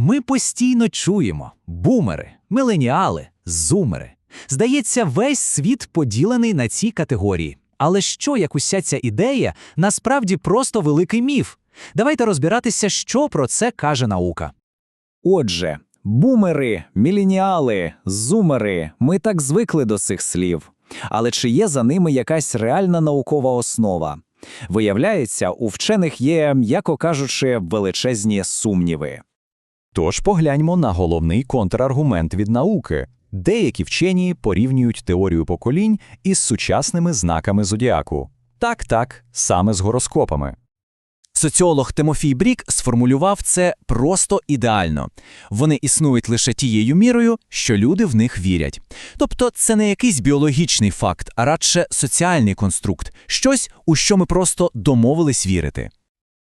Ми постійно чуємо бумери, міленіали, зумери. Здається, весь світ поділений на ці категорії. Але що, як уся ця ідея, насправді просто великий міф? Давайте розбиратися, що про це каже наука. Отже, бумери, міленіали, зумери ми так звикли до цих слів. Але чи є за ними якась реальна наукова основа? Виявляється, у вчених є, м'яко кажучи, величезні сумніви. Тож погляньмо на головний контраргумент від науки. Деякі вчені порівнюють теорію поколінь із сучасними знаками зодіаку. Так, так, саме з гороскопами. Соціолог Тимофій Брік сформулював це просто ідеально. Вони існують лише тією мірою, що люди в них вірять. Тобто це не якийсь біологічний факт, а радше соціальний конструкт, щось, у що ми просто домовились вірити.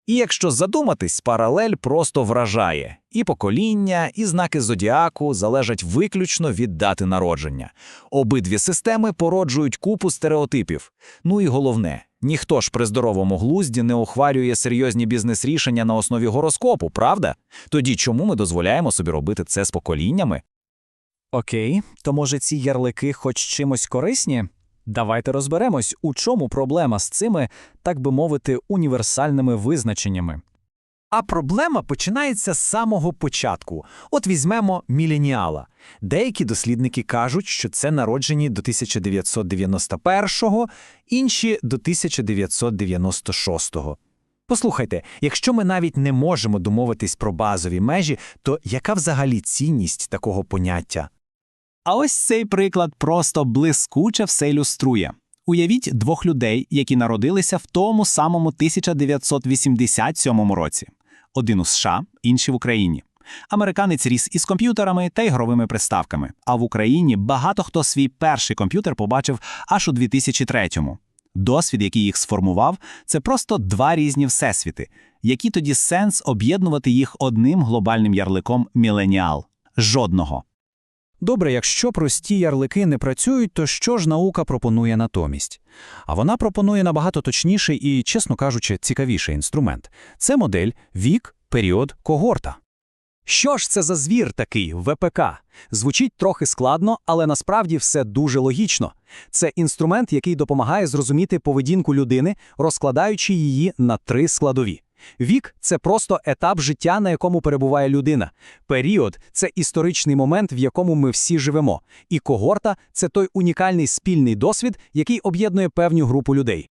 І якщо задуматись, паралель просто вражає. І покоління, і знаки зодіаку залежать виключно від дати народження. Обидві системи породжують купу стереотипів. Ну і головне, ніхто ж при здоровому глузді не ухвалює серйозні бізнес-рішення на основі гороскопу, правда? Тоді чому ми дозволяємо собі робити це з поколіннями? Окей, то може ці ярлики хоч чимось корисні? Давайте розберемось, у чому проблема з цими, так би мовити, універсальними визначеннями. А проблема починається з самого початку. От візьмемо міленіала. Деякі дослідники кажуть, що це народжені до 1991-го, інші до 1996-го. Послухайте, якщо ми навіть не можемо домовитись про базові межі, то яка взагалі цінність такого поняття? А ось цей приклад просто блискуче все ілюструє. Уявіть двох людей, які народилися в тому самому 1987 році. Один у США, інший в Україні. Американець ріс із комп'ютерами та ігровими приставками, а в Україні багато хто свій перший комп'ютер побачив аж у 2003-му. Досвід, який їх сформував, це просто два різні всесвіти. Який тоді сенс об'єднувати їх одним глобальним ярликом міленіал? Жодного. Добре, якщо прості ярлики не працюють, то що ж наука пропонує натомість? А вона пропонує набагато точніший і, чесно кажучи, цікавіший інструмент. Це модель вік, період, когорта. Що ж це за звір такий ВПК? Звучить трохи складно, але насправді все дуже логічно. Це інструмент, який допомагає зрозуміти поведінку людини, розкладаючи її на три складові. Вік це просто етап життя, на якому перебуває людина. Період це історичний момент, в якому ми всі живемо. І когорта це той унікальний спільний досвід, який об'єднує певну групу людей.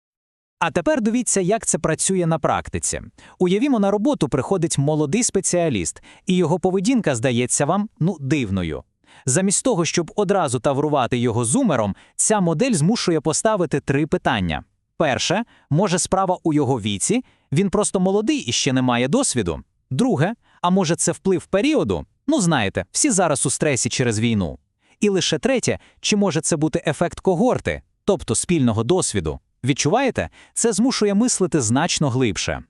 А тепер дивіться, як це працює на практиці. Уявімо, на роботу приходить молодий спеціаліст, і його поведінка здається вам ну дивною. Замість того, щоб одразу таврувати його зумером, ця модель змушує поставити три питання. Перше, може, справа у його віці, він просто молодий і ще не має досвіду. Друге, а може, це вплив періоду? Ну, знаєте, всі зараз у стресі через війну. І лише третє, чи може це бути ефект когорти, тобто спільного досвіду. Відчуваєте? Це змушує мислити значно глибше.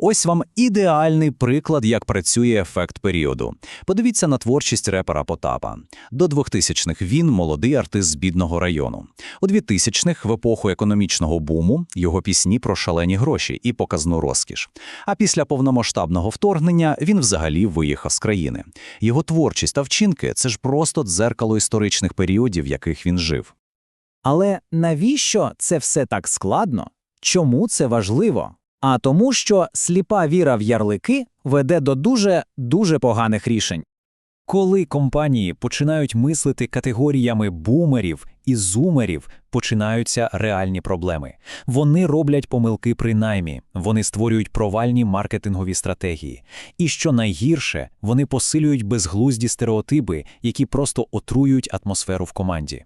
Ось вам ідеальний приклад, як працює ефект періоду. Подивіться на творчість репера Потапа. До 2000-х він молодий артист з бідного району. У 2000-х, в епоху економічного буму, його пісні про шалені гроші і показну розкіш. А після повномасштабного вторгнення він взагалі виїхав з країни. Його творчість та вчинки це ж просто дзеркало історичних періодів, в яких він жив. Але навіщо це все так складно? Чому це важливо? А тому, що сліпа віра в ярлики веде до дуже дуже поганих рішень. Коли компанії починають мислити категоріями бумерів і зумерів, починаються реальні проблеми. Вони роблять помилки при наймі, вони створюють провальні маркетингові стратегії. І що найгірше, вони посилюють безглузді стереотипи, які просто отруюють атмосферу в команді.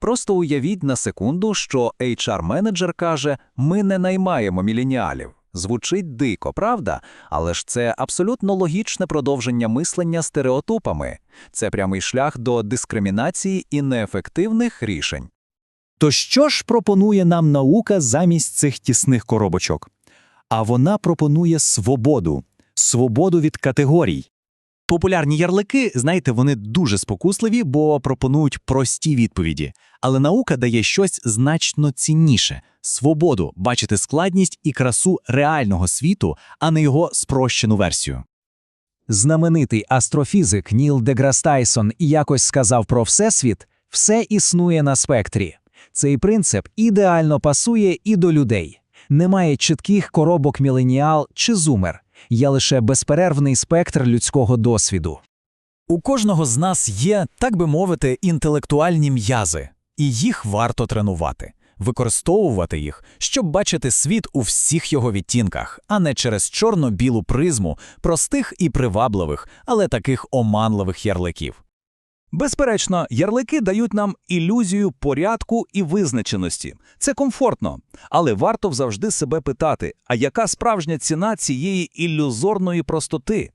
Просто уявіть на секунду, що HR-менеджер каже: ми не наймаємо міленіалів. Звучить дико, правда? Але ж це абсолютно логічне продовження мислення стереотипами. Це прямий шлях до дискримінації і неефективних рішень. То що ж пропонує нам наука замість цих тісних коробочок? А вона пропонує свободу, свободу від категорій. Популярні ярлики, знаєте, вони дуже спокусливі, бо пропонують прості відповіді. Але наука дає щось значно цінніше свободу бачити складність і красу реального світу, а не його спрощену версію. Знаменитий астрофізик Ніл Деграс Тайсон якось сказав про Всесвіт «все існує на спектрі». Цей принцип ідеально пасує і до людей. Немає чітких коробок міленіал чи зумер, є лише безперервний спектр людського досвіду. У кожного з нас є, так би мовити, інтелектуальні м'язи, і їх варто тренувати, використовувати їх, щоб бачити світ у всіх його відтінках, а не через чорно-білу призму простих і привабливих, але таких оманливих ярликів. Безперечно, ярлики дають нам ілюзію порядку і визначеності. Це комфортно, але варто завжди себе питати, а яка справжня ціна цієї ілюзорної простоти?